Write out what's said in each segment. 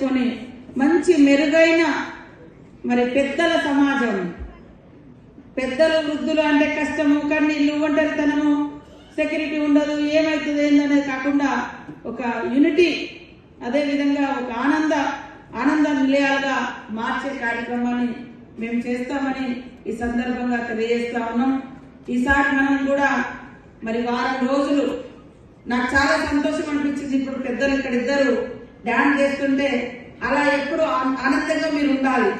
చేసుకొని మంచి మెరుగైన మరి పెద్దల సమాజం. పెద్దలు వృద్ధులు అంటే కష్టము కన్నీళ్ళు ఒంటరితనము సెక్యూరిటీ ఉండదు ఏమవుతుంది ఏందనేది కాకుండా ఒక యూనిటీ అదేవిధంగా ఒక ఆనంద ఆనంద నిలయాలుగా మార్చే కార్యక్రమాన్ని మేము చేస్తామని ఈ సందర్భంగా తెలియజేస్తా ఉన్నాం. ఈసారి మనం కూడా మరి వారం రోజులు నాకు చాలా సంతోషం అనిపించింది. ఇప్పుడు పెద్దలు ఇక్కడ ఇద్దరు డాన్స్ చేస్తుంటే అలా ఎప్పుడు ఆనందంగా మీరు ఉండాలి.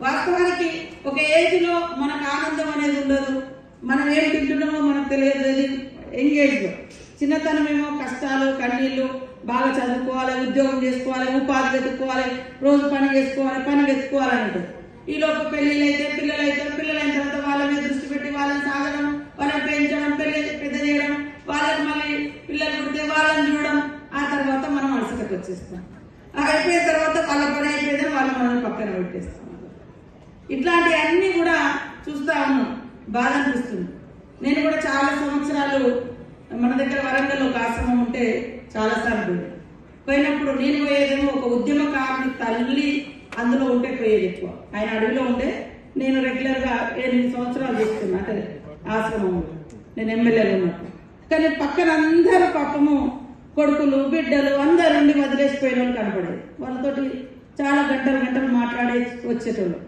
వాస్తవానికి ఒక ఏజ్లో మనకు ఆనందం అనేది ఉండదు. మనం ఏం తింటున్నామో మనకు తెలియదు. ఎంగేజ్లో చిన్నతనం ఏమో కష్టాలు కన్నీళ్ళు బాగా చదువుకోవాలి ఉద్యోగం చేసుకోవాలి ఉపాధి వెతుక్కోవాలి రోజు పని చేసుకోవాలి పని వెతుక్కోవాలి అని ఈలోపు ఈ అయితే పిల్లలు అయితే పిల్లలైన తర్వాత వాళ్ళ మీద దృష్టి పెట్టి వాళ్ళని సాగడం వాళ్ళని పెంచడం పెళ్ళి పెద్ద చేయడం వాళ్ళకి మళ్ళీ పిల్లలు పుడితే వాళ్ళని చూడడం ఆ తర్వాత మనం అలసటకు వచ్చేస్తాం ఆ అయిపోయిన తర్వాత వాళ్ళ పని అయిపోయిందని వాళ్ళ మనం పక్కన పెట్టేస్తాం ఇట్లాంటి అన్ని కూడా చూస్తా ఉన్నాం. బాధ అనిపిస్తుంది నేను కూడా చాలా సంవత్సరాలు మన దగ్గర వరంగల్ ఒక ఆశ్రమం ఉంటే చాలా సార్లు పోయినప్పుడు నేను పోయేదేమో ఒక ఉద్యమకారుని తల్లి అందులో ఉంటే పోయేది ఎక్కువ. ఆయన అడవిలో ఉంటే నేను రెగ్యులర్గా ఎనిమిది సంవత్సరాలు చేస్తున్నా అంటే ఆశ్రమంలో. నేను ఎమ్మెల్యేలు ఉన్నప్పుడు కానీ పక్కన అందరూ పాపము కొడుకులు బిడ్డలు అందరు ఉండి వదిలేసిపోయిన వాళ్ళు కనపడేది. వాళ్ళతోటి చాలా గంటలు గంటలు మాట్లాడే వచ్చేటోళ్ళు.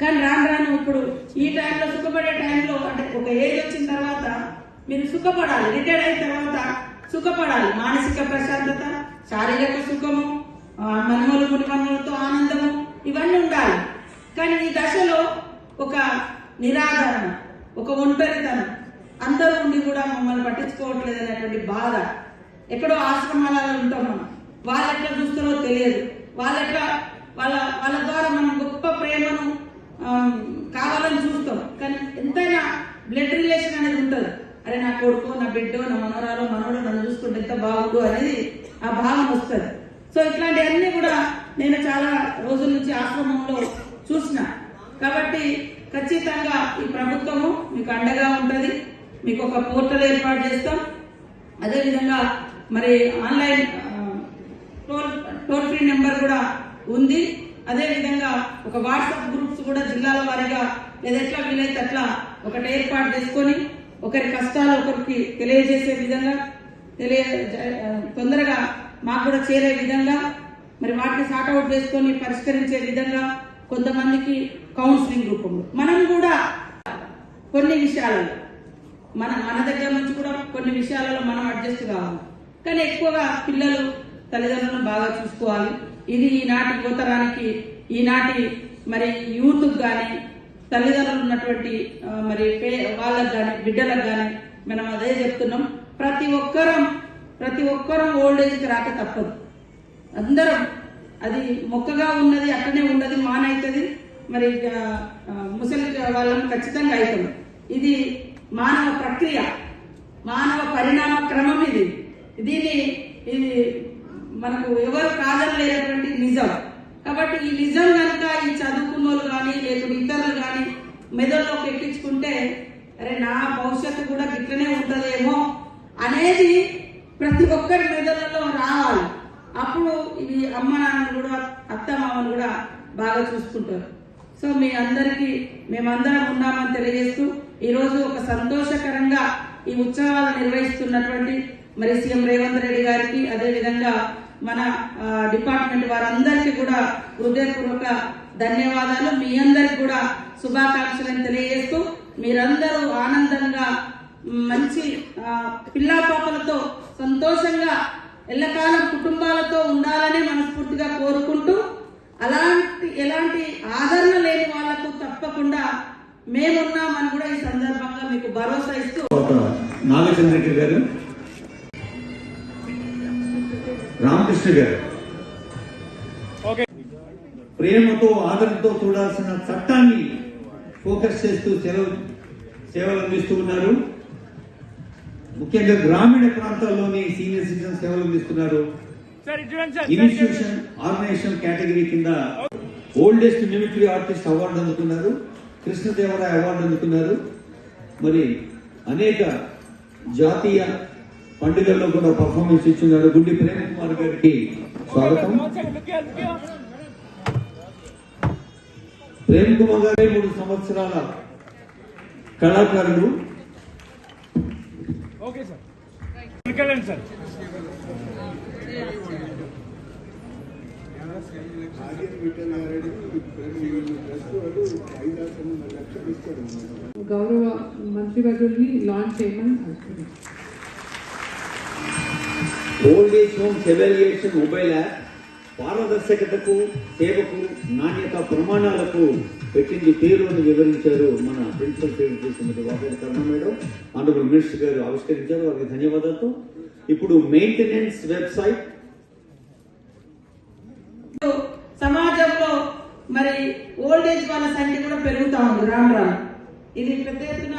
కానీ రాను రాను ఇప్పుడు ఈ టైంలో సుఖపడే టైంలో అంటే ఒక ఏజ్ వచ్చిన తర్వాత మీరు సుఖపడాలి రిటైర్డ్ అయిన తర్వాత సుఖపడాలి. మానసిక ప్రశాంతత శారీరక సుఖము ఆ, మనుమలు ఆనందము ఇవన్నీ ఉండాలి. కానీ ఈ దశలో ఒక నిరాదరణ ఒక ఒంటరితనం అందరూ ఉండి కూడా మమ్మల్ని పట్టించుకోవట్లేదు అనేటువంటి బాధ. ఎక్కడో ఆశ్రమాలలో ఉంటాం మనం. వాళ్ళు ఎట్లా చూస్తారో తెలియదు. వాళ్ళ యొక్క వాళ్ళ వాళ్ళ ద్వారా మనం గొప్ప ప్రేమను కావాలని చూస్తాం. కానీ ఎంతైనా బ్లడ్ రిలేషన్ అనేది ఉంటుంది. అరే నా కొడుకు నా బిడ్డో నా మనవరాలు మనవడు నన్ను చూసుకుంటే ఎంత బాగుడు అనేది ఆ భావం వస్తుంది. సో ఇట్లాంటివన్నీ కూడా నేను చాలా రోజుల నుంచి ఆశ్రమంలో చూసిన. కాబట్టి ఖచ్చితంగా ఈ ప్రభుత్వము మీకు అండగా ఉంటుంది. మీకు ఒక పోర్టల్ ఏర్పాటు చేస్తాం. అదేవిధంగా మరి online toll toll free number కూడా ఉంది. అదే విధంగా ఒక వాట్సాప్ గ్రూప్స్ కూడా జిల్లాల వారీగా లేదా ఎట్లా వీలైతే అట్లా ఒకటి ఏర్పాటు చేసుకొని ఒకరి కష్టాలు ఒకరికి తెలియజేసే విధంగా తెలియ తొందరగా మాకు కూడా చేరే విధంగా మరి వాటిని సార్ట్అవుట్ చేసుకొని పరిష్కరించే విధంగా కొంతమందికి కౌన్సిలింగ్ రూపంలో. మనం కూడా కొన్ని విషయాలలో మన మన దగ్గర నుంచి కూడా కొన్ని విషయాలలో మనం అడ్జస్ట్ కావాలి. కానీ ఎక్కువగా పిల్లలు తల్లిదండ్రులను బాగా చూసుకోవాలి. ఇది ఈనాటి యువతరానికి ఈనాటి మరి యూత్ కానీ తల్లిదండ్రులు ఉన్నటువంటి మరి పే- వాళ్ళకు కానీ బిడ్డలకు కానీ మనం అదే చెప్తున్నాం. ప్రతి ఒక్కరం ప్రతి ఒక్కరం ఓల్డ్ ఏజ్కి రాక తప్పదు. అందరం అది మొక్కగా ఉన్నది అట్లనే ఉన్నది మానవుతుంది మరి ముసలి వాళ్ళం ఖచ్చితంగా అవుతుంది ఇది మానవ ప్రక్రియ మానవ పరిణామ క్రమం ఇది. దీన్ని ఇది మనకు ఎవరు కాదనలేనటువంటి నిజం. కాబట్టి ఈ నిజం కనుక ఈ చదువుకున్న వాళ్ళు కానీ లేకుంటే ఇతరులు కానీ మెదడులోకి ఎక్కించుకుంటే అరే నా భవిష్యత్తు కూడా గిట్లనే ఉంటుందేమో అనేది ప్రతి ఒక్కరి మెదడులలో రావాలి. అప్పుడు ఇది అమ్మ నాన్నలు కూడా అత్త మామను కూడా బాగా చూసుకుంటారు. సో మీ అందరికీ మేమందరం ఉన్నామని తెలియజేస్తూ ఈరోజు ఒక సంతోషకరంగా ఈ ఉత్సవాలు నిర్వహిస్తున్నటువంటి మరి సీఎం రేవంత్ రెడ్డి గారికి అదేవిధంగా మన డిపార్ట్మెంట్ వారందరికీ కూడా హృదయపూర్వక ధన్యవాదాలు. మీ అందరికి కూడా శుభాకాంక్షలను తెలియజేస్తూ మీరందరూ ఆనందంగా మంచి పిల్లా పాపలతో సంతోషంగా ఎల్లకాలం కుటుంబాలతో ఉండాలని మనస్ఫూర్తిగా కోరుకుంటూ అలాంటి ఎలాంటి ఆదరణ లేని వాళ్ళకు తప్పకుండా మేమున్నామని కూడా ఈ సందర్భంగా మీకు భరోసా ఇస్తూ నాగచంద్ర గారు రామకృష్ణ గారు. ప్రేమతో ఆదరణతో చూడాల్సిన చట్టాన్ని ఫోకస్ చేస్తూ సేవ సేవలు అందిస్తూ ఉన్నారు. ముఖ్యంగా గ్రామీణ ప్రాంతాల్లోని సీనియర్ సిటిజన్ సేవలు అందిస్తున్నారు. ఇన్స్టిట్యూషన్ ఆర్గనైజేషన్ కేటగిరీ కింద ఓల్డెస్ట్ మిమిక్రీ ఆర్టిస్ట్ అవార్డు అందుకున్నారు కృష్ణదేవరాయ అవార్డు అందుకున్నారు మరి అనేక జాతీయ పండుగల్లో కూడా పర్ఫార్మెన్స్ ఇచ్చున్నారు గుండి ప్రేమ కుమార్ గారికి స్వాగతం. ప్రేమ్ కుమార్ గారి మూడు సంవత్సరాల కళాకారుడు. Okay sir. వెనకాలండి సార్. గౌరవ మంత్రివర్యుల్ని లాంచ్ చేయమని అడుగుతున్నాను old age homes evaluation mobile app పారదర్శకతకు సేవకు నాణ్యత ప్రమాణాలకు పెట్టింది పేరు అని వివరించారు మన principal secretary Shrimati Vaketi Karuna madam. Honourable minister గారు ఆవిష్కరించారు. వారికి ధన్యవాదాలు. ఇప్పుడు మెయింటెనెన్స్ వెబ్సైట్ సమాజంలో మరి ఓల్డ్ ఏజ్ వాళ్ళ సంఖ్య కూడా పెరుగుతా ఉంది. రాను రాను ఇది పెద్ద ఎత్తున